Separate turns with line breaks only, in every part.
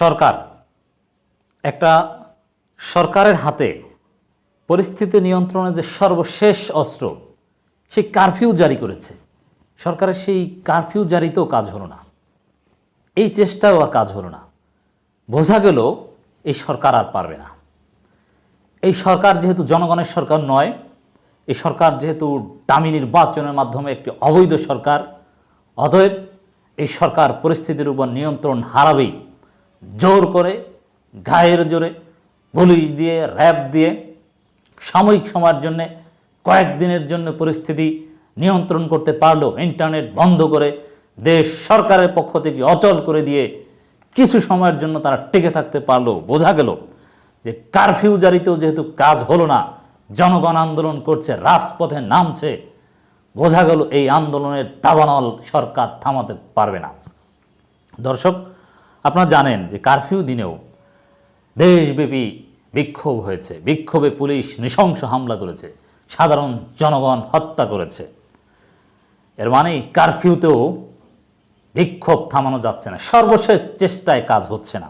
সরকার, একটা সরকারের হাতে পরিস্থিতি নিয়ন্ত্রণের যে সর্বশেষ অস্ত্র, সেই কারফিউ জারি করেছে। সরকারের সেই কারফিউ জারিতেও কাজ হলো না। এই চেষ্টাও আর কাজ হলো না। বোঝা গেল এই সরকার আর পারবে না। এই সরকার যেহেতু জনগণের সরকার নয়, এই সরকার যেহেতু দামি নির্বাচনের মাধ্যমে একটি অবৈধ সরকার, অতএব এই সরকার পরিস্থিতির উপর নিয়ন্ত্রণ হারাবেই। জোর করে, গায়ের জোরে, পুলিশ দিয়ে, র্যাব দিয়ে, সাময়িক সময়ের জন্য কয়েকদিনের জন্য পরিস্থিতি নিয়ন্ত্রণ করতে পারল, ইন্টারনেট বন্ধ করে, দেশ সরকারের পক্ষ থেকে অচল করে দিয়ে কিছু সময়ের জন্য তারা টিকে থাকতে পারল। বোঝা গেল যে কারফিউ জারিতেও যেহেতু কাজ হলো না, জনগণ আন্দোলন করছে, রাজপথে নামছে, বোঝা গেল এই আন্দোলনের দাবানল সরকার থামাতে পারবে না। দর্শক আপনারা জানেন যে কারফিউ দিনেও দেশব্যাপী বিক্ষোভ হয়েছে। বিক্ষোভে পুলিশ নৃশংস হামলা করেছে, সাধারণ জনগণ হত্যা করেছে। এর মানে কারফিউতেও বিক্ষোভ থামানো যাচ্ছে না। সর্বশেষ চেষ্টায় কাজ হচ্ছে না।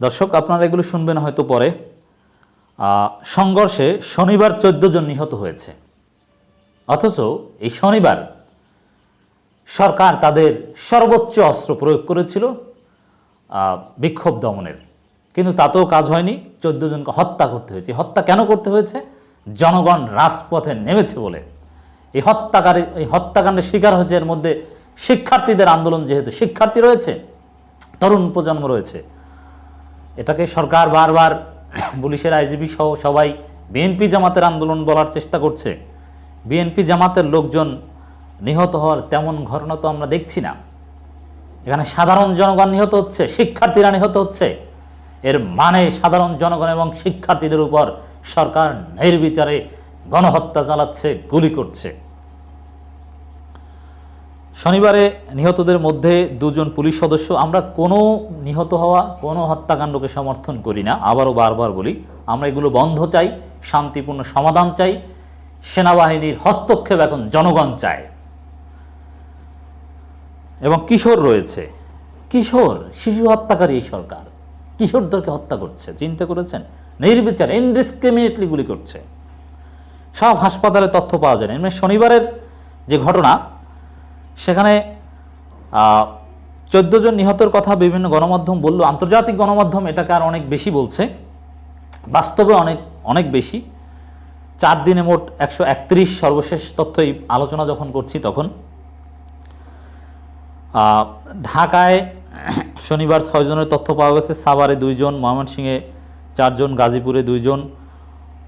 দর্শক, আপনারা এগুলো শুনবেন হয়তো পরে। সংঘর্ষে শনিবার চোদ্দ জন নিহত হয়েছে। অথচ এই শনিবার সরকার তাদের সর্বোচ্চ অস্ত্র প্রয়োগ করেছিল বিক্ষোভ দমনের। কিন্তু তাতেও কাজ হয়নি, চোদ্দ জনকে হত্যা করতে হয়েছে। হত্যা কেন করতে হয়েছে? জনগণ রাজপথে নেমেছে বলে। এই হত্যাকারী, এই হত্যাকাণ্ডের শিকার হয়েছে এর মধ্যে শিক্ষার্থীদের আন্দোলন যেহেতু শিক্ষার্থী রয়েছে, তরুণ প্রজন্ম রয়েছে। এটাকে সরকার বারবার পুলিশের আইজিবি সহ সবাই বিএনপি জামাতের আন্দোলন বলার চেষ্টা করছে। বিএনপি জামাতের লোকজন নিহত হওয়ার তেমন ঘটনা তো আমরা দেখছি না। এখানে সাধারণ জনগণ নিহত হচ্ছে, শিক্ষার্থীরা নিহত হচ্ছে। এর মানে সাধারণ জনগণ এবং শিক্ষার্থীদের উপর সরকার নির্বিচারে গণহত্যা চালাচ্ছে, গুলি করছে। শনিবারে নিহতদের মধ্যে দুজন পুলিশ সদস্য। আমরা কোনো নিহত হওয়া, কোনো হত্যাকাণ্ডকে সমর্থন করি না, আবারও বারবার বলি, আমরা এগুলো বন্ধ চাই, শান্তিপূর্ণ সমাধান চাই, সেনাবাহিনীর হস্তক্ষেপ এখন জনগণ চায়। এবং কিশোর রয়েছে। কিশোর, শিশু হত্যাকারী এই সরকার। কিশোরদেরকে হত্যা করছে, চিন্তা করেছেন নির্বিচার ইনডিসক্রিমিনেটলি গুলি করছে। সব হাসপাতালে তথ্য পাওয়া যায় এমনি শনিবারের যে ঘটনা, সেখানে চোদ্দ জন নিহতের কথা বিভিন্ন গণমাধ্যম বলল। আন্তর্জাতিক গণমাধ্যম এটাকে আর অনেক বেশি বলছে। বাস্তবে অনেক অনেক বেশি। চার দিনে মোট একশো একত্রিশ সর্বশেষ তথ্য এই আলোচনা যখন করছি তখন ঢাকায় শনিবার ছয়জনের তথ্য পাওয়া গেছে। সাভারে দুইজন, ময়মনসিংহে চারজন, গাজীপুরে দুইজন।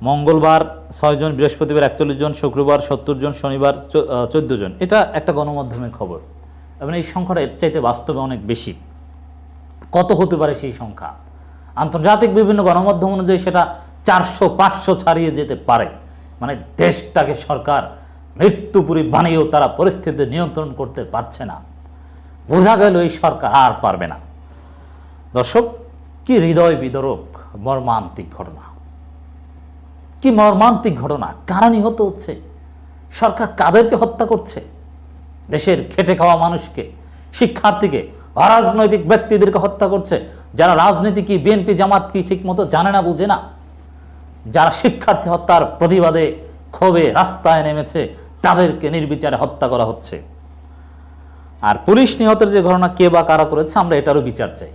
মঙ্গলবার ছয়জন বৃহস্পতিবার একচল্লিশ জন, শুক্রবার সত্তর জন, শনিবার চোদ্দ জন। এটা একটা গণমাধ্যমের খবর। এবং এই সংখ্যাটা এর চাইতে বাস্তবে অনেক বেশি। কত হতে পারে সেই সংখ্যা? আন্তর্জাতিক বিভিন্ন গণমাধ্যম অনুযায়ী সেটা চারশো, পাঁচশো ছাড়িয়ে যেতে পারে। মানে দেশটাকে সরকার মৃত্যুপুরী বানিয়েও তারা পরিস্থিতি নিয়ন্ত্রণ করতে পারছে না। বোঝা গেল এই সরকার আর পারবে না। দর্শক, কি হৃদয় বিদরক, মর্মান্তিক ঘটনা। কি মর্মান্তিক ঘটনা, কারা নিহত হচ্ছে? সরকার কাদেরকে হত্যা করছে? দেশের খেটে খাওয়া মানুষকে, শিক্ষার্থীকে, অরাজনৈতিক ব্যক্তিদেরকে হত্যা করছে? যারা রাজনীতি কি, বিএনপি জামাত কি ঠিক মতো জানে না, বুঝে না? যারা শিক্ষার্থী হত্যার প্রতিবাদে ক্ষোভে রাস্তায় নেমেছে, তাদেরকে নির্বিচারে হত্যা করা হচ্ছে। আর পুলিশ নিহতের যে ঘটনা কে বা কারা করেছে, আমরা এটারও বিচার চাই।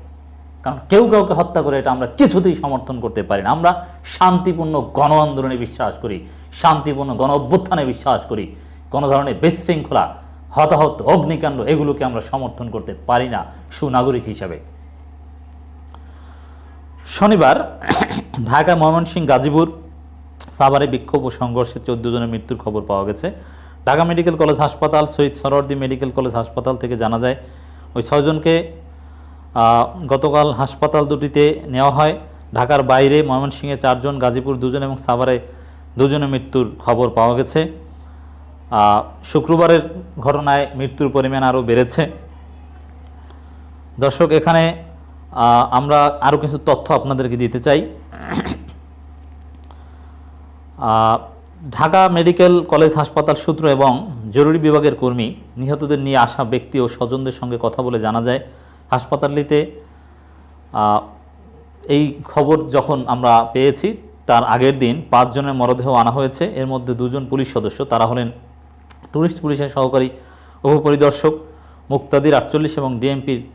কারণ কেউ কাউকে হত্যা করে এটা আমরা কিছুতেই সমর্থন করতে পারি না। আমরা শান্তিপূর্ণ গণ আন্দোলনে বিশ্বাস করি, শান্তিপূর্ণ গণ অভ্যুত্থানে বিশ্বাস করি, কোনো ধরনের বিশৃঙ্খলা, হতাহত, অগ্নিকাণ্ড এগুলোকে আমরা সমর্থন করতে পারি না সুনাগরিক হিসাবে। শনিবার ঢাকা ময়মনসিংহ গাজীপুর সাভারে বিক্ষোভ ও সংঘর্ষে চোদ্দ জনের মৃত্যুর খবর পাওয়া গেছে। ঢাকা মেডিকেল কলেজ হাসপাতাল শহীদ সরওয়ার্দী মেডিকেল কলেজ হাসপাতাল থেকে জানা যায়, ওই ছয়জনকে গতকাল হাসপাতাল দুটিতে নেওয়া হয়। ঢাকার বাইরে ময়মনসিংহে চারজন, গাজীপুর দুজন এবং সাভারে দুজনের মৃত্যুর খবর পাওয়া গেছে। শুক্রবারের ঘটনায় মৃত্যুর পরিমাণ আরও বেড়েছে। দর্শক, এখানে আমরা আরও কিছু তথ্য আপনাদেরকে দিতে চাই। ঢাকা মেডিকেল কলেজ হাসপাতাল সূত্র এবং জরুরি বিভাগের কর্মী নিহতদের নিয়ে আসা ব্যক্তি ও স্বজনদের সঙ্গে কথা বলে জানা যায়, হাসপাতালটিতে এই খবর যখন আমরা পেয়েছি, তার আগের দিন পাঁচজনের মরদেহ আনা হয়েছে। এর মধ্যে দুজন পুলিশ সদস্য, তারা হলেন টুরিস্ট পুলিশের সহকারী উপপরিদর্শক মুক্তাদির আটচল্লিশ এবং ডিএমপির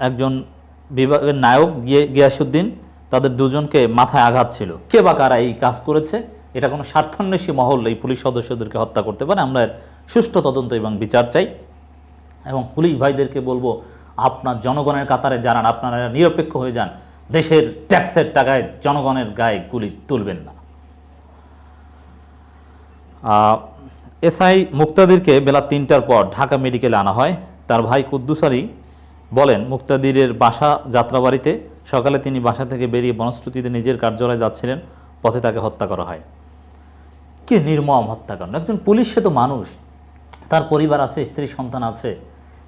একজন বিভাগের নায়ক গিয়ে- গিয়াসুদ্দিন। তাদের দুজনকে মাথায় আঘাত ছিল। কে বা কারা এই কাজ করেছে, এটা কোনো স্বার্থান্বেষী মহল এই পুলিশ সদস্যদেরকে হত্যা করতে পারে। আমরা সুষ্ঠু তদন্ত এবং বিচার চাই। এবং পুলিশ ভাইদেরকে বলব, আপনার জনগণের কাতারে জানান, আপনারা নিরপেক্ষ হয়ে যান। দেশের ট্যাক্সের টাকায় জনগণের গায়ে গুলি তুলবেন না। এসআই মুক্তাদিরকে বেলা তিনটার পর ঢাকা মেডিকেলে আনা হয়। তার ভাই কুদ্দুস আলী বলেন, মুক্তাদিরের বাসা যাত্রাবাড়িতে সকালে তিনি বাসা থেকে বেরিয়ে বনশ্রুতিতে নিজের কার্যালয়ে যাচ্ছিলেন, পথে তাকে হত্যা করা হয়। কি নির্মম হত্যাকাণ্ড! একজন পুলিশ সে তো মানুষ। তার পরিবার আছে, স্ত্রী, সন্তান আছে।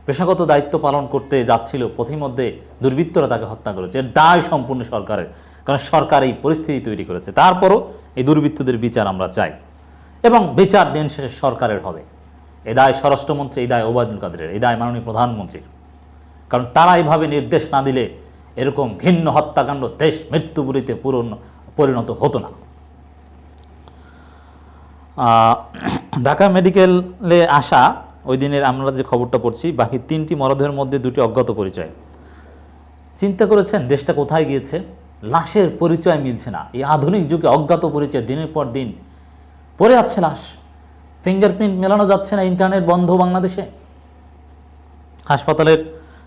পেশাগত দায়িত্ব পালন করতে যাচ্ছিল, পথিমধ্যে দুর্বৃত্তরা তাকে হত্যা করেছে। এর দায় সম্পূর্ণ সরকারের, কারণ সরকার এই পরিস্থিতি তৈরি করেছে। তারপরও এই দুর্বৃত্তদের বিচার আমরা চাই। এবং বিচার দিন শেষে সরকারের হবে। এ দায় স্বরাষ্ট্রমন্ত্রী, এই দায় ওবায়দুল কাদের এই দায় মাননীয় প্রধানমন্ত্রীর। কারণ তারা এইভাবে নির্দেশ না দিলে এরকম ঘিন্ন হত্যাকাণ্ড, দেশ মৃত্যুপুরীতে পূরণ, পরিণত হতো না। ঢাকা মেডিকেলে আসা, ওই দিনের আমরা যে খবরটা পড়ছি, বাকি তিনটি মরদেহের মধ্যে দুটি অজ্ঞাত পরিচয়। চিন্তা করেছেন, দেশটা কোথায় গিয়েছে? লাশের পরিচয় মিলছে না। এই আধুনিক যুগে অজ্ঞাত পরিচয় দিনের পর দিন পড়ে আছে লাশ। ফিঙ্গারপ্রিন্ট মেলানো যাচ্ছে না ইন্টারনেট, বন্ধ বাংলাদেশে। হাসপাতালের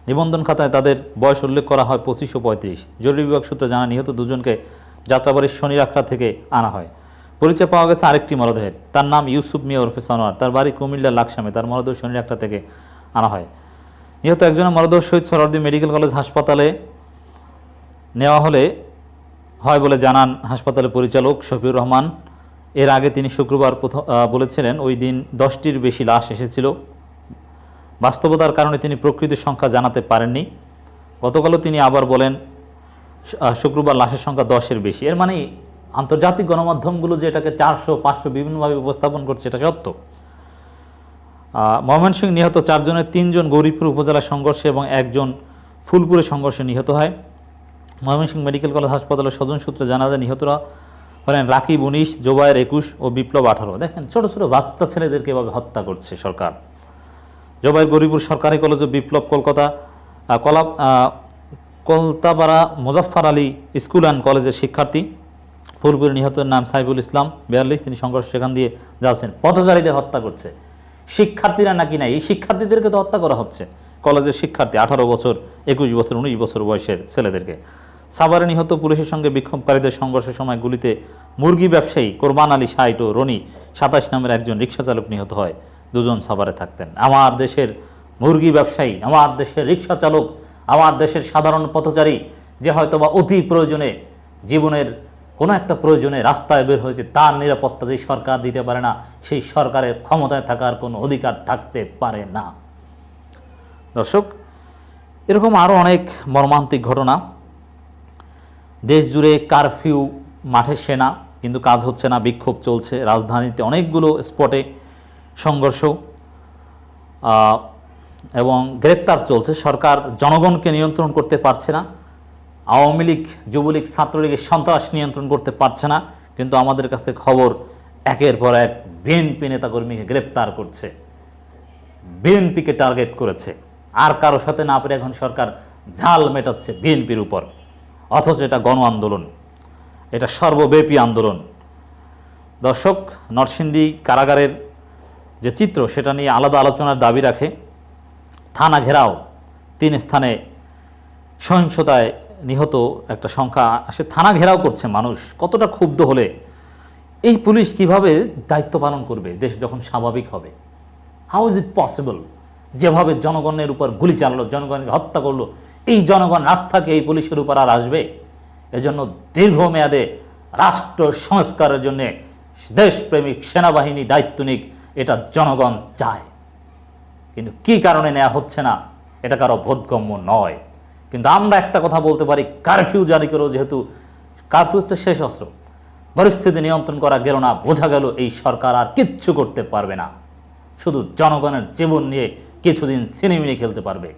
নিবন্ধন খাতায় তাদের বয়স উল্লেখ করা হয় পঁচিশ ও পঁয়ত্রিশ। জরুরি বিভাগ সূত্রে জানা নিহত দুজনকে যাত্রাবাড়ির শনি রাখা থেকে আনা হয়। পরিচয় পাওয়া গেছে আরেকটি মরদেহের। তার নাম ইউসুফ মিয়া ওরফে সানোয়ার। তার বাড়ি কুমিল্লা লাকসামে। তার মরদেহ শনি রাখা থেকে আনা হয়। নিহত একজনের মরদেহ শহীদ সরদি মেডিকেল কলেজ হাসপাতালে নেওয়া হলে হয় বলে জানান হাসপাতালের পরিচালক শফিউর রহমান। এর আগে তিনি শুক্রবার প্রথম বলেছিলেন, ওই দিন দশটির বেশি লাশ এসেছিল। বাস্তবতার কারণে তিনি প্রকৃতির সংখ্যা জানাতে পারেননি। গতকালও তিনি আবার বলেন শুক্রবার লাশের সংখ্যা দশের বেশি। এর মানে আন্তর্জাতিক গণমাধ্যমগুলো যে এটাকে চারশো, পাঁচশো বিভিন্নভাবে উপস্থাপন করছে, এটা সত্য। ময়মনসিংহ নিহত চারজনের তিনজন গৌরীপুর উপজেলা সংঘর্ষে এবং একজন ফুলপুরে সংঘর্ষে নিহত হয়। ময়মনসিংহ মেডিকেল কলেজ হাসপাতালের স্বজন সূত্রে জানা যায়, নিহতরা হলেন রাকিব, উনিশ, জোবায়ের একুশ ও বিপ্লব আঠারো। দেখেন, ছোট ছোট বাচ্চা ছেলেদেরকে এভাবে হত্যা করছে সরকার। জবাইয়ের গরিপুর সরকারি কলেজ বিপ্লব কলকাতা কলা কলতাপাড়া মোজাফফর আলী স্কুল অ্যান্ড কলেজের শিক্ষার্থী। ফুলপুরের নিহতের নাম সাইফুল ইসলাম, বিয়াল্লিশ, তিনি সংঘর্ষ সেখান দিয়ে যাচ্ছেন। পথচারীদের হত্যা করছে। শিক্ষার্থীরা নাকি নাই? এই শিক্ষার্থীদেরকে তো হত্যা করা হচ্ছে। কলেজের শিক্ষার্থী, আঠারো বছর, একুশ বছর, উনিশ বছর বয়সের ছেলেদেরকে। সাভারে নিহত পুলিশের সঙ্গে বিক্ষোভকারীদের সংঘর্ষের সময় গুলিতে মুরগি ব্যবসায়ী কোরবান আলী সাইট ও রনি সাতাশ নামের একজন রিক্সা চালক নিহত হয়। দুজন সাভারে থাকতেন। আমার দেশের মুরগি ব্যবসায়ী, আমার দেশের রিক্সা চালক, আমার দেশের সাধারণ পথচারী, যে হয়তোবা অতি প্রয়োজনে জীবনের কোনো একটা প্রয়োজনে রাস্তায় বের হয়েছে, তার নিরাপত্তা যে সরকার দিতে পারে না, সেই সরকারের ক্ষমতায় থাকার কোনো অধিকার থাকতে পারে না। দর্শক, এরকম আরও অনেক মর্মান্তিক ঘটনা। দেশ জুড়ে কারফিউ মাঠে সেনা, কিন্তু কাজ হচ্ছে না, বিক্ষোভ চলছে। রাজধানীতে অনেকগুলো স্পটে সংঘর্ষ এবং গ্রেপ্তার চলছে। সরকার জনগণকে নিয়ন্ত্রণ করতে পারছে না। আওয়ামী লীগ, যুবলীগ, ছাত্রলীগের সন্ত্রাস নিয়ন্ত্রণ করতে পারছে না। কিন্তু আমাদের কাছে খবর, একের পর এক বিএনপি নেতাকর্মীকে গ্রেপ্তার করছে। বিএনপিকে টার্গেট করেছে। আর কারও সাথে না পেরে এখন সরকার ঝাল মেটাচ্ছে বিএনপির উপর। অথচ এটা গণ আন্দোলন। এটা সর্বব্যাপী আন্দোলন। দর্শক, নরসিংদী কারাগারের যে চিত্র, সেটা নিয়ে আলাদা আলোচনার দাবি রাখে। থানা ঘেরাও, তিন স্থানে সহিংসতায় নিহত একটা সংখ্যা সে থানা ঘেরাও করছে মানুষ, কতটা ক্ষুব্ধ হলে। এই পুলিশ কীভাবে দায়িত্ব পালন করবে? দেশ যখন স্বাভাবিক হবে। হাউ ইজ ইট পসিবল যেভাবে জনগণের উপর গুলি চালালো, জনগণকে হত্যা করল, এই জনগণ রাস্তাকে এই পুলিশের উপর আর আসবে? এজন্য দীর্ঘমেয়াদে রাষ্ট্র সংস্কারের জন্যে দেশপ্রেমিক, সেনাবাহিনী দায়িত্ব নিক এটা জনগণ চায়। কিন্তু কি কারণে নেওয়া হচ্ছে না, এটা কারও বোধগম্য নয়। কিন্তু আমরা একটা কথা বলতে পারি কারফিউ জারি করেও যেহেতু কারফিউ হচ্ছে শেষ অস্ত্র, পরিস্থিতি নিয়ন্ত্রণ করা গেল না, বোঝা গেল এই সরকার আর কিচ্ছু করতে পারবে না। শুধু জনগণের জীবন নিয়ে কিছুদিন সিনেমিনে খেলতে পারবে।